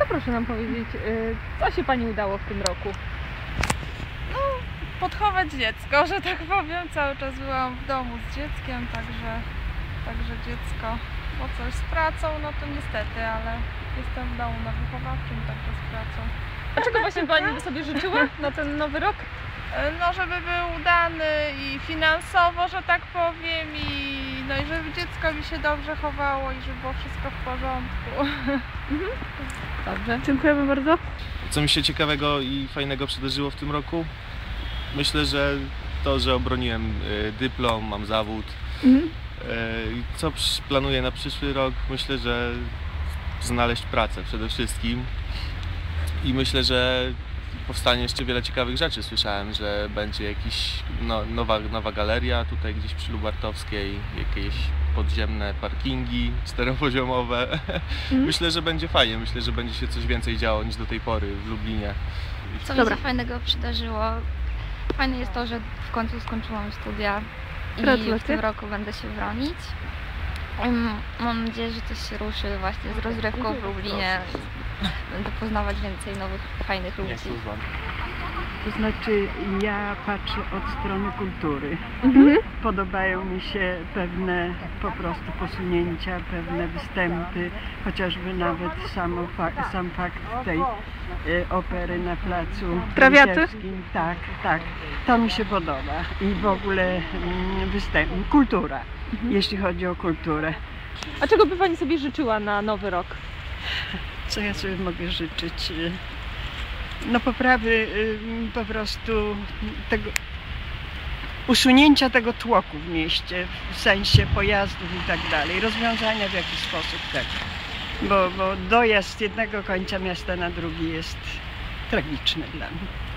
To proszę nam powiedzieć, y, co się Pani udało w tym roku? podchować dziecko, że tak powiem. Cały czas byłam w domu z dzieckiem, także, także dziecko, bo coś z pracą, no to niestety, ale jestem w domu na wychowawczym, także z pracą. A czego właśnie Pani by sobie życzyła na ten nowy rok? E, No, żeby był udany i finansowo, że tak powiem, i, no i żeby dziecko mi się dobrze chowało i żeby było wszystko w porządku. Dobrze, dziękujemy bardzo. Co mi się ciekawego i fajnego przydarzyło w tym roku? Myślę, że to, że obroniłem y, dyplom, mam zawód. Mhm. Y, i Co planuję na przyszły rok? Myślę, że znaleźć pracę przede wszystkim. I myślę, że powstanie jeszcze wiele ciekawych rzeczy. Słyszałem, że będzie jakiś no, nowa, nowa galeria tutaj gdzieś przy Lubartowskiej, jakieś podziemne parkingi czteropoziomowe. Myślę, że będzie fajnie. Myślę, że będzie się coś więcej działo niż do tej pory w Lublinie. Co Dobra. się fajnego przydarzyło? Fajne jest to, że w końcu skończyłam studia i w tym roku będę się bronić. Mam nadzieję, że coś się ruszy właśnie z rozrywką w Lublinie. Będę poznawać więcej nowych, fajnych ludzi. To znaczy ja patrzę od strony kultury. Mhm. Podobają mi się pewne po prostu posunięcia, pewne występy, chociażby nawet samo fa- sam fakt tej e, opery na placu Trawiaty? Tak, tak. To mi się podoba. I w ogóle mm, występ, kultura, jeśli chodzi o kulturę. A czego by Pani sobie życzyła na nowy rok? Co ja sobie mogę życzyć? Y, No poprawy y, po prostu tego usunięcia tego tłoku w mieście, w sensie pojazdów i tak dalej, rozwiązania w jakiś sposób tego. Bo, bo dojazd z jednego końca miasta na drugi jest tragiczny dla mnie.